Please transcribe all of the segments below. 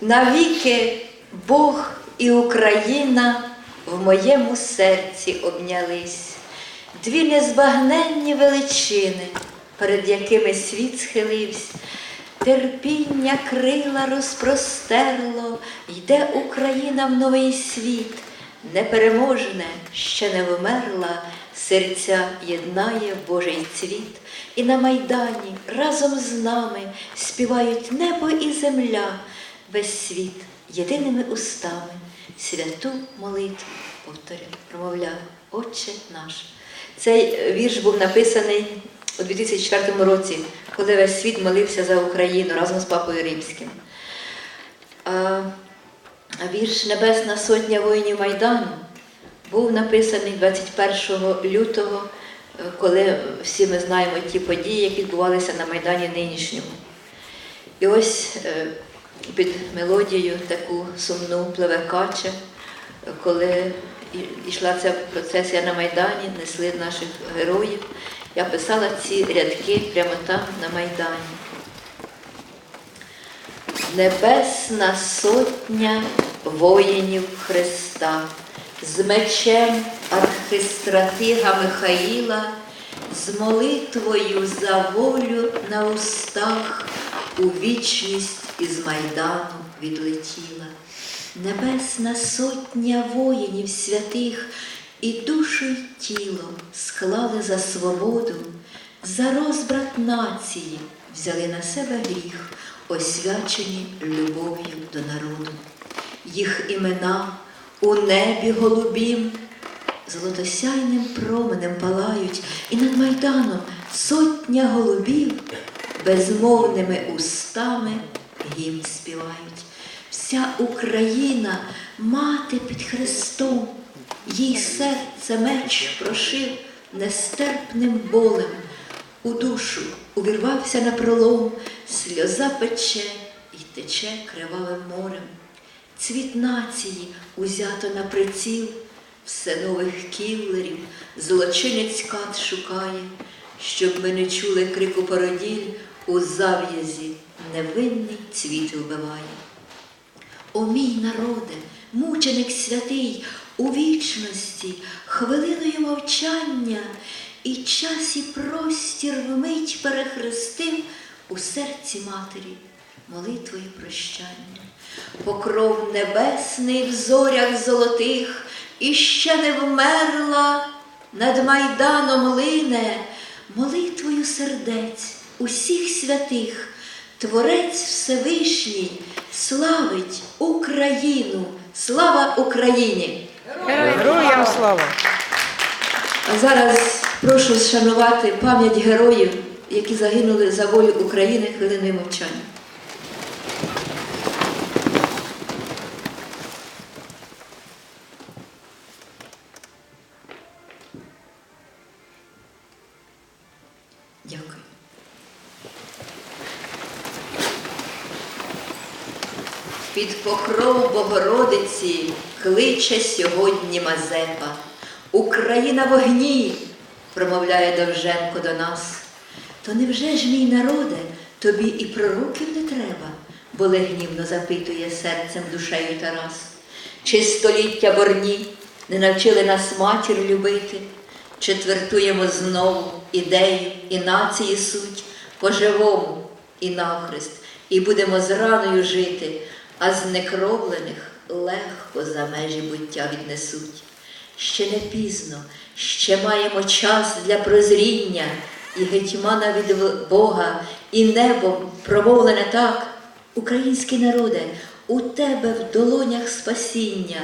Навіки Бог і Україна в моєму серці обнялись, дві незбагненні величини, перед якими світ схилився. Терпіння крила розпростерло, йде Україна в новий світ, непереможне, ще не вмерла, серця єднає Божий цвіт, і на майдані разом з нами співають небо і земля, весь світ єдиними устами святу молитву повторяю, промовляю, Отче наш. Цей вірш був написаний у 2004 році, коли весь світ молився за Україну разом з Папою Римським. Вірш Небесна Сотня воїнів Майдану був написаний 21 лютого, е, коли всі ми знаємо ті події, які відбувалися на Майдані нинішньому. І ось е, під мелодію таку сумну пливе кача, коли йшла ця процесія на Майдані, несли наших героїв. Я писала ці рядки прямо там, на Майдані. Небесна сотня воїнів Христа, з мечем архистратига Михаїла, з молитвою за волю на устах у вічність із Майдану відлетіла. Небесна сотня воїнів святих і душу й тіло склали за свободу, за розбрат нації взяли на себе гріх, освячені любов'ю до народу. Їх імена у небі голубім золотосяйним променем палають, і над майданом сотня голубів безмовними устами гімн співають. Вся Україна, мати під Христом, їй серце меч прошив нестерпним болем. У душу увірвався на пролом, сльоза пече і тече кривавим морем. Цвіт нації узято на приціл, все нових кіллерів, злочинець кат шукає, щоб ми не чули крику породіль, у зав'язі невинний цвіт вбиває. О мій народе, мученик святий, у вічності, хвилиною мовчання, і час і простір вмить перехрестив у серці матері молитвою прощання. Покров небесний в зорях золотих і ще не вмерла, над майданом лине молитвою сердець усіх святих. Творець Всевишній славить Україну. Слава Україні! Героям слава! А зараз прошу вшанувати пам'ять героїв, які загинули за волю України хвилиною мовчання. Під покров Богородиці кличе сьогодні Мазепа. Україна в огні, промовляє Довженко до нас. То невже ж, мій народе, тобі і пророків не треба? Боле гнівно запитує серцем душею Тарас. Чи століття борні не навчили нас матір любити? Четвертуємо знову ідею і нації суть по-живому і навхрест, і будемо з раною жити, а з некровлених легко за межі буття віднесуть. Ще не пізно, ще маємо час для прозріння, і гетьмана від Бога, і небом промовлене так, український народе, у тебе в долонях спасіння,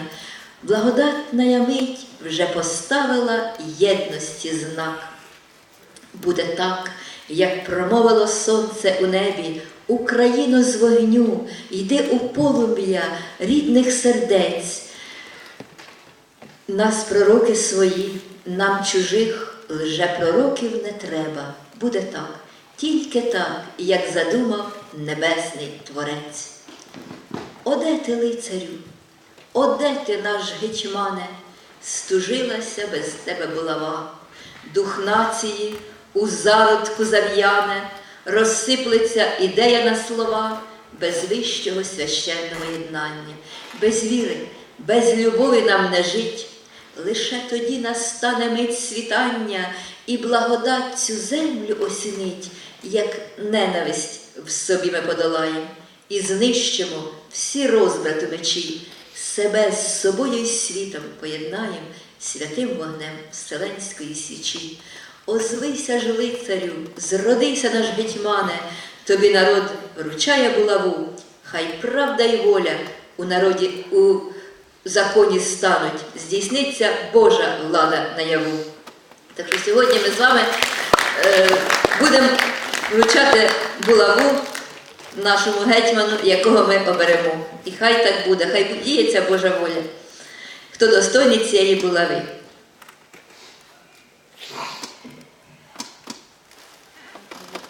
благодатна мить вже поставила єдності знак. Буде так, як промовило сонце у небі, Україно з вогню, йди у полум'я рідних сердець. Нас пророки свої, нам чужих лжепророків не треба. Буде так, тільки так, як задумав небесний Творець. Оде ти, лицарю, оде ти наш гетьмане, стужилася без тебе булава, дух нації у зародку зав'яне, розсиплеться ідея на слова, без вищого священного єднання, без віри, без любові нам не жить. Лише тоді настане мить світання і благодать цю землю осінить, як ненависть в собі ми подолаєм, і знищимо всі розбрати мечі, себе з собою і світом поєднаєм святим вогнем вселенської січі. Озвися ж лицарю, зродися наш гетьмане, тобі народ вручає булаву, хай правда й воля у народі у законі стануть, здійсниться Божа влада наяву. Так що сьогодні ми з вами е, будемо вручати булаву нашому гетьману, якого ми оберемо. І хай так буде, хай діється Божа воля. Хто достойний цієї булави.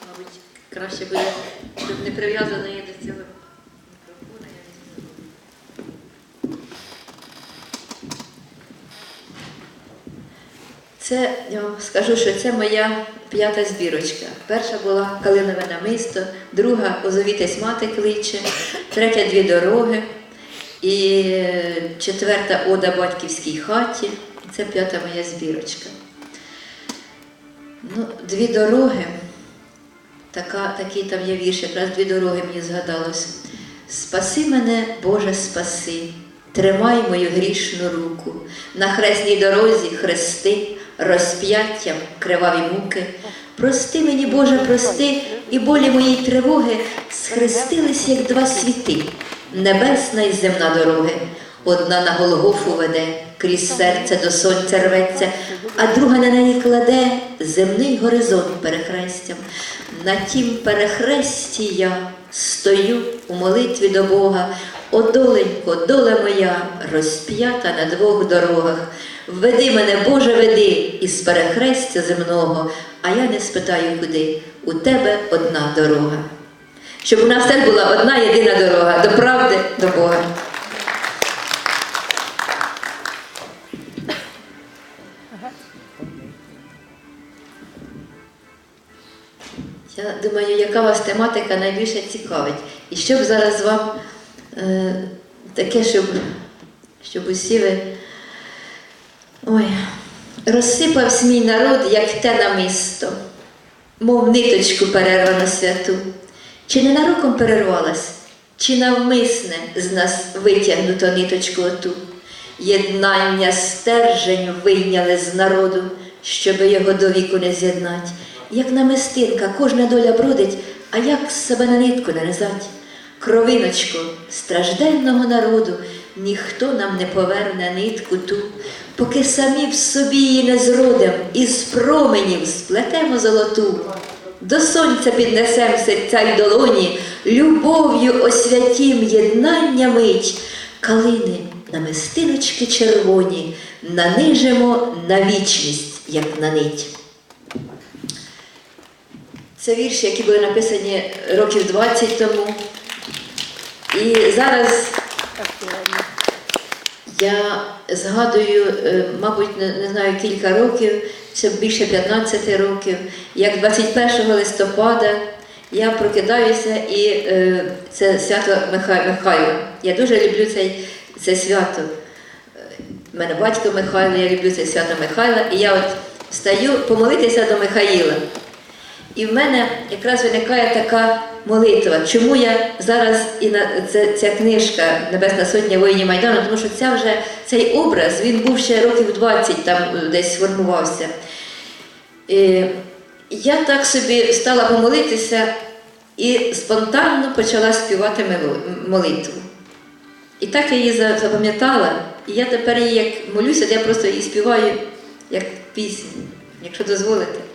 Мабуть, краще буде, щоб не прив'язано її до цього мікрофона. Це я вам скажу, що це моя п'ята збірочка. Перша була Калинове намисто, друга Озовітесь мати кличе, третя дві дороги, і е, четверта Ода батьківській хаті. Це п'ята моя збірочка. Ну, дві дороги. Така, такий там є вірш, якраз дві дороги мені згадалось. Спаси мене, Боже, спаси, тримай мою грішну руку. На хресній дорозі хрести, розп'яттям криваві муки. Прости мені, Боже, прости, і болі мої тривоги схрестились, як два світи, небесна і земна дороги. Одна на Голгофу веде, крізь серце до сонця рветься, а друга на неї кладе земний горизонт перехрестям. На тім перехресті я стою у молитві до Бога. О, доленько, доля моя, розп'ята на двох дорогах. Веди мене, Боже, веди із перехрестя земного, а я не спитаю куди. У тебе одна дорога. Щоб у нас теж була одна єдина дорога до правди, до Бога. Я думаю, яка вас тематика найбільше цікавить. І щоб зараз вам е, таке, щоб, щоб усі ви. Ой, розсипався мій народ, як те намисто, мов ниточку перервано святу. Чи ненароком перервалась, чи навмисне з нас витягнуто ниточку оту? Єднання стержень вийняли з народу, щоби його до віку не з'єднать. Як намистинка, кожна доля бродить, а як себе на нитку нанизать? Кровиночку стражденного народу, ніхто нам не поверне нитку ту, поки самі в собі її не зродем, із променів сплетемо золоту. До сонця піднесем серця й долоні, любов'ю освятім єднання мить, калини намистиночки червоні, нанижемо на вічність, як на нить. Це вірші, які були написані років 20 тому. І зараз я згадую, е, мабуть, не, знаю, кілька років, це більше 15 років, як 21 листопада я прокидаюся і е, це свято Миха- Михайла. Я дуже люблю цей, це свято. У мене батько Михайло, я люблю це свято Михайла, і я от встаю помолитися до Михаїла. І в мене якраз виникає така молитва. Чому я зараз і на це, ця книжка Небесна Сотня воїнів Майдану, тому що ця вже цей образ він був ще років 20 там е, десь сформувався. І я так собі стала помолитися і спонтанно почала співати молитву. І так я її запам'ятала, і я тепер її як молюся, я просто її співаю як пісню, якщо дозволите.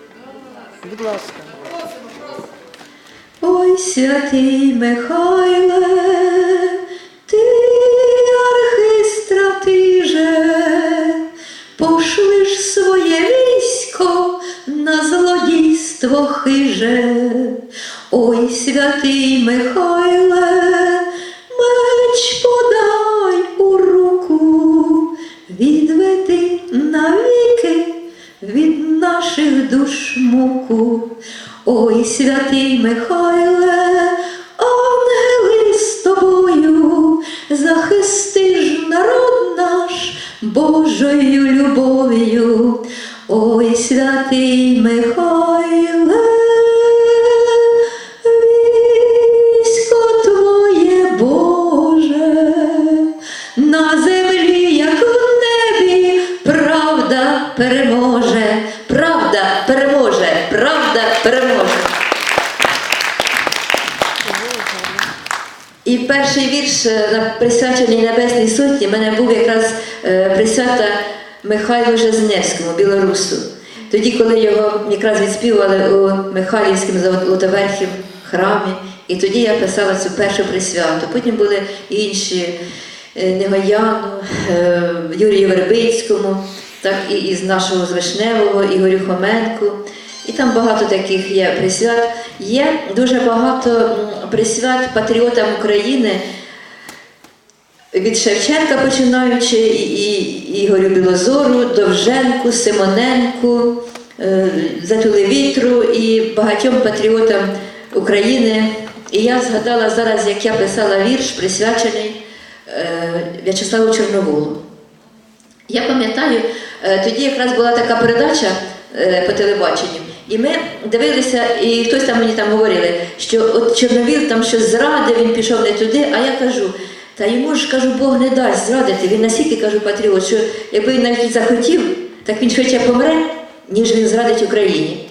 Будь ласка. Ой, святий Михайле, ти архистратиже, пошлиш своє військо на злодійство хиже. Ой, святий Михайле, наших душ муку, ой святий Михайле, ангели з тобою, захисти ж народ наш Божою любов'ю, ой святий Михайле. військо твоє Боже, на землі, як у небі, правда Переможе перший вірш е, на присвячений Небесній Сотні в мене був якраз е, присвята Михайлу Жизневському, білорусу. Тоді, коли його якраз відспівали у Михайлівському Золотоверхів храмі, і тоді я писала цю першу присвяту. Потім були інші е, Негояну, Юрію Вербицькому, так і із нашого з Вишневого, Ігорю Хоменку. І там багато таких є присвят. Є дуже багато присвят патріотам України від Шевченка починаючи, і, Ігорю Білозору, Довженку, Симоненку, е, Затули вітру і багатьом патріотам України. І я згадала зараз, як я писала вірш, присвячений е, В'ячеславу Чорноволу. Я пам'ятаю, е, тоді якраз була така передача по телебаченню, і ми дивилися, і хтось там мені там говорили, що от Чорновіл там щось зрадив, він пішов не туди, а я кажу, та йому ж кажу, Бог не дасть зрадити. Він настільки кажу патріот, що якби він навіть захотів, так він швидше помре, ніж він зрадить Україні.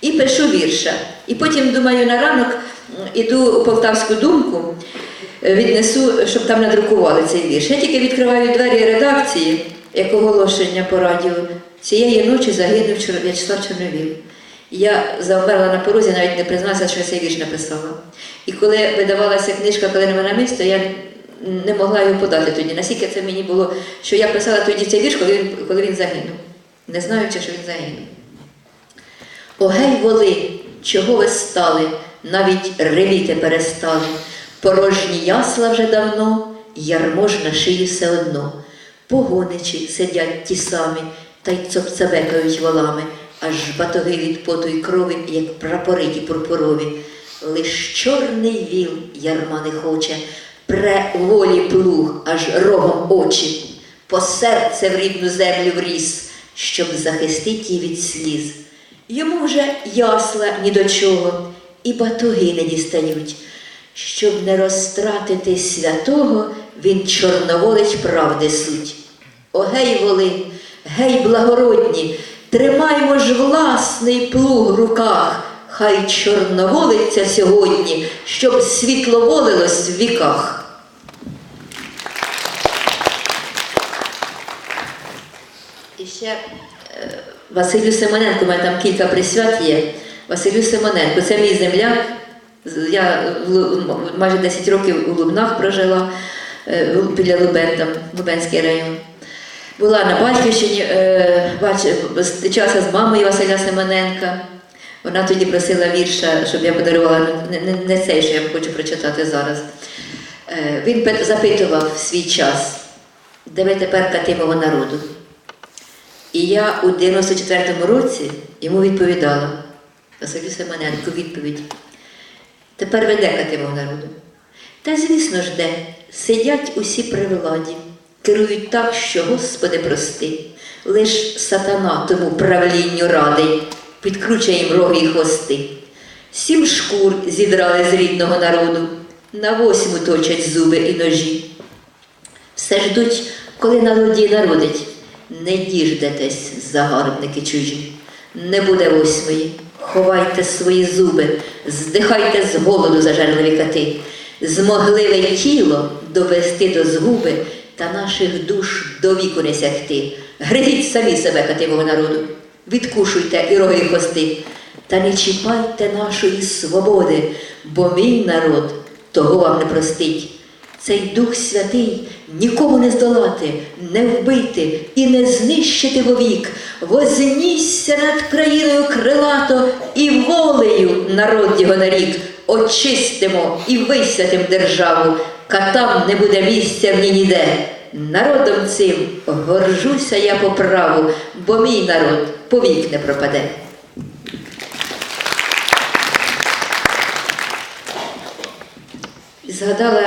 І пишу вірша. І потім, думаю, на ранок іду у Полтавську думку, е, віднесу, щоб там надрукували цей вірш. Я тільки відкриваю двері редакції, як оголошення по радіо. Цієї ночі загинув В'ячеслав Чорновіл. Я завмерла на порозі, навіть не призналася, що я цей вірш написала. І коли видавалася книжка «Калинове намисто», я не могла його подати тоді. Наскільки це мені було, що я писала тоді цей вірш, коли він, коли він загинув, не знаючи, що він загинув. О, гей, воли, чого ви стали, навіть ревіти перестали. Порожні ясла вже давно, ярмо ж на шиї все одно. Погоничі сидять ті самі, та й цопцебекають волами, аж батоги від поту й крові, як прапори ті пурпурові. Лиш чорний віл ярма не хоче, пре волі плуг, аж рогом очі, по серце в рідну землю вріс, щоб захистить її від сліз. Йому вже ясла ні до чого, і батоги не дістають. Щоб не розтратити святого, він чорноволить правди суть. О, гей, воли, гей, благородні, тримаймо ж власний плуг в руках, хай чорноволиться сьогодні, щоб світло волилось в віках. І ще е, Василю Симоненко, у мене там кілька присвят є. Василю Симоненко, це мій земляк. Я майже 10 років у Лубнах прожила е, біля Лубен, там Лубенський район. Була на батьківщині, е, зустрічалася з мамою Василя Симоненка. Вона тоді просила вірша, щоб я подарувала не, не, цей, що я хочу прочитати зараз. Е, Він запитував свій час, де ви тепер катимого народу. І я у 94-му році йому відповідала, Василю Семененко, відповідь. Тепер веде катимого народу. Та звісно ж де, сидять усі при владі, керують так, що Господи прости, лиш сатана тому правлінню радий, підкручує їм роги й хвости. Сім шкур зідрали з рідного народу, на восьму точать зуби і ножі. Все ждуть, коли народі народить. Не діждетесь, загарбники чужі. Не буде восьмої. Ховайте свої зуби, здихайте з голоду зажерливі кати. Змогли ви тіло довести до згуби та наших душ до віку не сягти. Гризіть самі себе, кативого народу, відкушуйте і роги і та не чіпайте нашої свободи, бо мій народ того вам не простить. Цей Дух Святий нікому не здолати, не вбити і не знищити вовік. Вознісся над країною крилато і волею народ його нарік. Очистимо і висвятим державу, катам не буде місця мені ніде. Народом цим горжуся я по праву, бо мій народ повік не пропаде. Згадала